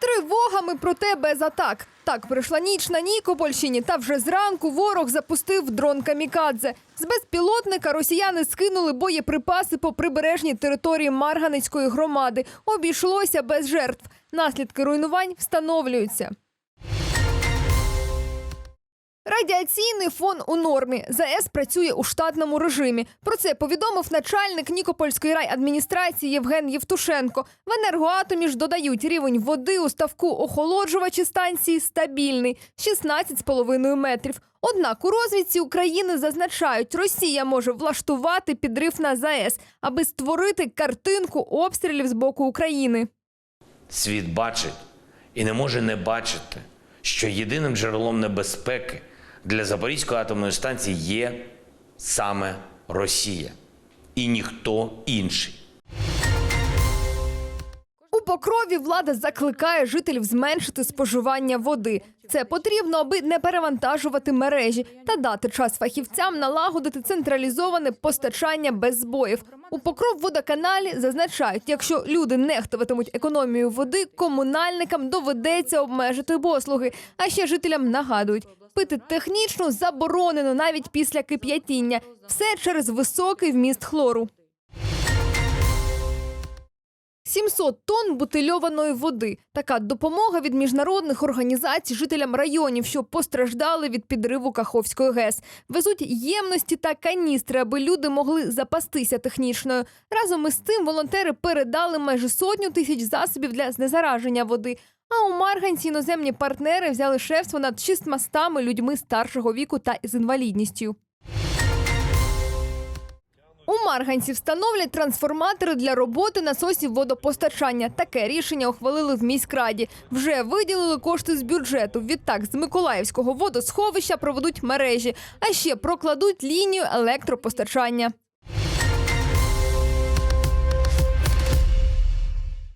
тривогами, проте без атак. Так прийшла ніч на Нікопольщині, та вже зранку ворог запустив дрон камікадзе. З безпілотника росіяни скинули боєприпаси по прибережній території Марганецької громади. Обійшлося без жертв. Наслідки руйнувань встановлюються. Радіаційний фон у нормі. ЗАЕС працює у штатному режимі. Про це повідомив начальник Нікопольської райадміністрації Євген Євтушенко. В енергоатомі ж додають рівень води у ставку охолоджувачі станції стабільний 16,5 метрів. Однак у розвідці України зазначають, Росія може влаштувати підрив на ЗАЕС, аби створити картинку обстрілів з боку України. Світ бачить і не може не бачити, що єдиним джерелом небезпеки для Запорізької атомної станції є саме Росія і ніхто інший. У покрові влада закликає жителів зменшити споживання води. Це потрібно, аби не перевантажувати мережі та дати час фахівцям налагодити централізоване постачання без збоїв. У покров водоканалі зазначають, якщо люди нехтуватимуть економію води, комунальникам доведеться обмежити послуги. А ще жителям нагадують, пити технічно заборонено навіть після кип'ятіння. Все через високий вміст хлору. 700 тонн бутильованої води. Така допомога від міжнародних організацій жителям районів, що постраждали від підриву Каховської ГЕС. Везуть ємності та каністри, аби люди могли запастися технічною. Разом із тим волонтери передали майже сотню тисяч засобів для знезараження води. А у Марганці іноземні партнери взяли шефство над 600 людьми старшого віку та з інвалідністю. У Марганці встановлять трансформатори для роботи насосів водопостачання. Таке рішення ухвалили в міськраді. Вже виділили кошти з бюджету. Відтак з Миколаївського водосховища проведуть мережі, а ще прокладуть лінію електропостачання.